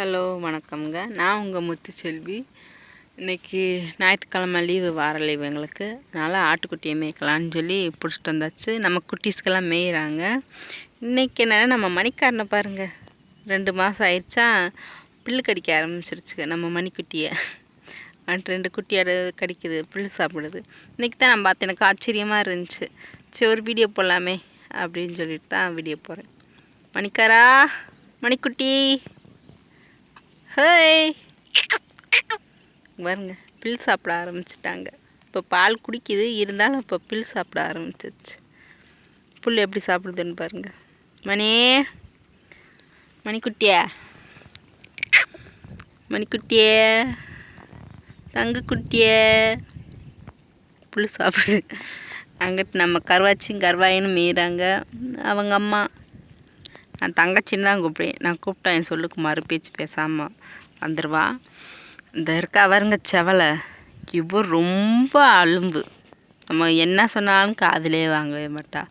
Hello வணக்கம்ங்க. நான் உங்கள் முத்துச்செல்வி. இன்றைக்கி ஞாயிற்றுக்கிழமை லீவு வார லீவு எங்களுக்கு. அதனால் ஆட்டுக்குட்டியை மேய்க்கலான்னு சொல்லி பிடிச்சிட்டு வந்தாச்சு. நம்ம குட்டீஸ்க்கெல்லாம் மேய்கிறாங்க இன்றைக்கி என்னென்னா நம்ம மணிக்காரனை பாருங்கள் ரெண்டு மாதம் ஆயிடுச்சா? புல்லு கடிக்க ஆரம்பிச்சிருச்சு நம்ம மணிக்குட்டியை. அண்ட் ரெண்டு குட்டியோட கடிக்குது புல் சாப்பிடுது. இன்றைக்கி தான் நான் பார்த்தேன் எனக்கு ஆச்சரியமாக இருந்துச்சு. சரி ஒரு வீடியோ போடலாமே அப்படின்னு சொல்லிட்டு தான் வீடியோ போகிறேன் மணிக்காரா? மணிக்குட்டி? ஹேய். பாருங்க பில் சாப்பிட ஆரம்பிச்சிட்டாங்க. இப்போ பால் குடிக்குது இருந்தாலும் இப்போ பில் சாப்பிட ஆரம்பிச்சிச்சு புல் எப்படி சாப்பிடுதுன்னு பாருங்க. மணி மணிக்குட்டியா. மணிக்குட்டியே. தங்கக்குட்டியே. புல் சாப்பிடுது. அங்கிட்டு நம்ம கருவாச்சியும் கருவாயின்னு மீறாங்க. அவங்க அம்மா. நான் தங்கச்சின்னு தான் கூப்பிடுவேன். நான் கூப்பிட்டா என் சொல்லுக்கு மறு பேச்சு பேசாமல் வந்துடுவா இந்த இருக்கா அவருங்க செவலை. இவ ரொம்ப அலும்பு. நம்ம என்ன சொன்னாலும் காதிலே வாங்கவே மாட்டா.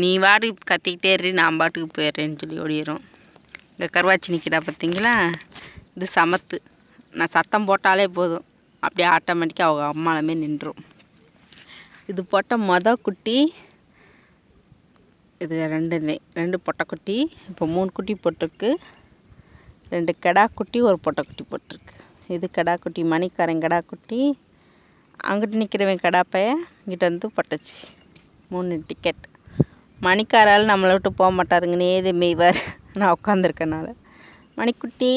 நீ வாட்டுக்கு கத்திக்கிட்டே இரு நான் பாட்டுக்கு போயிடுறேன்னு சொல்லி ஓடிடும் இங்கே கருவாச்சி நிற்கிறா பார்த்தீங்களா இது சமத்து. நான் சத்தம் போட்டாலே போதும். அப்படியே ஆட்டோமேட்டிக்காக அவங்க அம்மாலுமே நின்றும் இது போட்ட மொதல் குட்டி இது ரெண்டு நெய் ரெண்டு பொட்டைக்குட்டி இப்போ மூணு குட்டி போட்டிருக்கு. ரெண்டு கெடா குட்டி ஒரு பொட்டைக்குட்டி போட்டிருக்கு. இது கெடா குட்டி மணிக்காரன் கெடா குட்டி. அங்கிட்டு நிற்கிறவன் கிடா பையன் இங்கிட்ட வந்து பொட்டச்சி. மூணு டிக்கெட் மணிக்காரால் நம்மளை விட்டு போக மாட்டாருங்கன்னே இது மெய்வார் நான் உட்காந்துருக்கனால மணிக்குட்டி